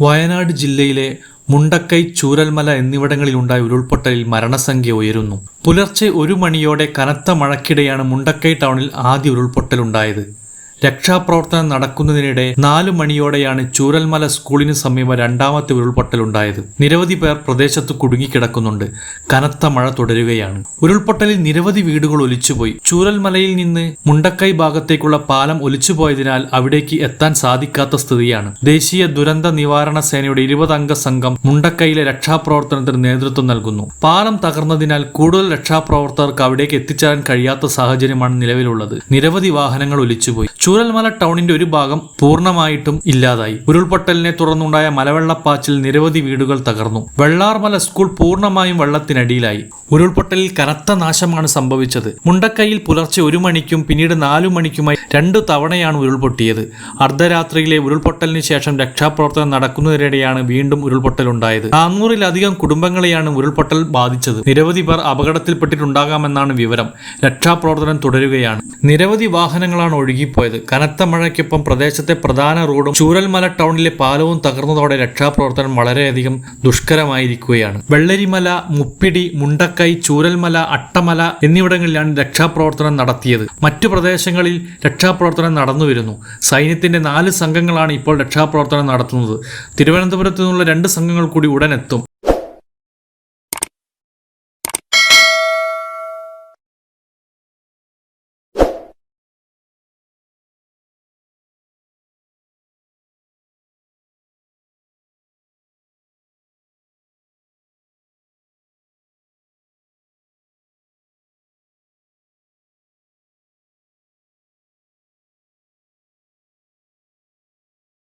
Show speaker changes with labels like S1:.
S1: വയനാട് ജില്ലയിലെ മുണ്ടക്കൈ ചൂരൽമല എന്നിവിടങ്ങളിലുണ്ടായ ഉരുൾപൊട്ടലിൽ മരണസംഖ്യ ഉയരുന്നു. പുലർച്ചെ ഒരു മണിയോടെ കനത്ത മഴക്കിടെയാണ് മുണ്ടക്കൈ ടൗണിൽ ആദ്യ ഉരുൾപൊട്ടലുണ്ടായത്. രക്ഷാപ്രവർത്തനം നടക്കുന്നതിനിടെ നാലു മണിയോടെയാണ് ചൂരൽമല സ്കൂളിന് സമീപം രണ്ടാമത്തെ ഉരുൾപൊട്ടലുണ്ടായത്. നിരവധി പേർ പ്രദേശത്ത് കുടുങ്ങിക്കിടക്കുന്നുണ്ട്. കനത്ത മഴ തുടരുകയാണ്. ഉരുൾപൊട്ടലിൽ നിരവധി വീടുകൾ ഒലിച്ചുപോയി. ചൂരൽമലയിൽ നിന്ന് മുണ്ടക്കൈ ഭാഗത്തേക്കുള്ള പാലം ഒലിച്ചുപോയതിനാൽ അവിടേക്ക് എത്താൻ സാധിക്കാത്ത സ്ഥിതിയാണ്. ദേശീയ ദുരന്ത നിവാരണ സേനയുടെ ഇരുപതംഗ സംഘം മുണ്ടക്കൈയിലെ രക്ഷാപ്രവർത്തനത്തിന് നേതൃത്വം നൽകുന്നു. പാലം തകർന്നതിനാൽ കൂടുതൽ രക്ഷാപ്രവർത്തകർക്ക് അവിടേക്ക് എത്തിച്ചേരാൻ കഴിയാത്ത സാഹചര്യമാണ് നിലവിലുള്ളത്. നിരവധി വാഹനങ്ങൾ ഒലിച്ചുപോയി. ചൂരൽമല ടൗണിന്റെ ഒരു ഭാഗം പൂർണമായിട്ടും ഇല്ലാതായി. ഉരുൾപൊട്ടലിനെ തുടർന്നുണ്ടായ മലവെള്ളപ്പാച്ചിൽ നിരവധി വീടുകൾ തകർന്നു. വെള്ളാർമല സ്കൂൾ പൂർണമായും വെള്ളത്തിനടിയിലായി. ഉരുൾപൊട്ടലിൽ കനത്ത നാശമാണ് സംഭവിച്ചത്. മുണ്ടക്കൈയിൽ പുലർച്ചെ ഒരു മണിക്കും പിന്നീട് നാലു മണിക്കുമായി രണ്ടു തവണയാണ് ഉരുൾപൊട്ടിയത്. അർദ്ധരാത്രിയിലെ ഉരുൾപൊട്ടലിന് ശേഷം രക്ഷാപ്രവർത്തനം നടക്കുന്നതിനിടെയാണ് വീണ്ടും ഉരുൾപൊട്ടലുണ്ടായത്. നാനൂറിലധികം കുടുംബങ്ങളെയാണ് ഉരുൾപൊട്ടൽ ബാധിച്ചത്. നിരവധി പേർ അപകടത്തിൽപ്പെട്ടിട്ടുണ്ടാകാമെന്നാണ് വിവരം. രക്ഷാപ്രവർത്തനം തുടരുകയാണ്. നിരവധി വാഹനങ്ങളാണ് ഒഴുകിപ്പോയത്. കനത്ത മഴയ്ക്കൊപ്പം പ്രദേശത്തെ പ്രധാന റോഡും ചൂരൽമല ടൗണിലെ പാലവും തകർന്നതോടെ രക്ഷാപ്രവർത്തനം വളരെയധികം ദുഷ്കരമായിരിക്കുകയാണ്. വെള്ളരിമല മുപ്പിടി മുണ്ടക്കൈ ചൂരൽമല അട്ടമല എന്നിവിടങ്ങളിലാണ് രക്ഷാപ്രവർത്തനം നടത്തിയത്. മറ്റു പ്രദേശങ്ങളിൽ രക്ഷാപ്രവർത്തനം നടന്നുവരുന്നു. സൈന്യത്തിന്റെ നാല് സംഘങ്ങളാണ് ഇപ്പോൾ രക്ഷാപ്രവർത്തനം നടത്തുന്നത്. തിരുവനന്തപുരത്തു നിന്നുള്ള രണ്ട് സംഘങ്ങൾ കൂടി ഉടൻ എത്തും.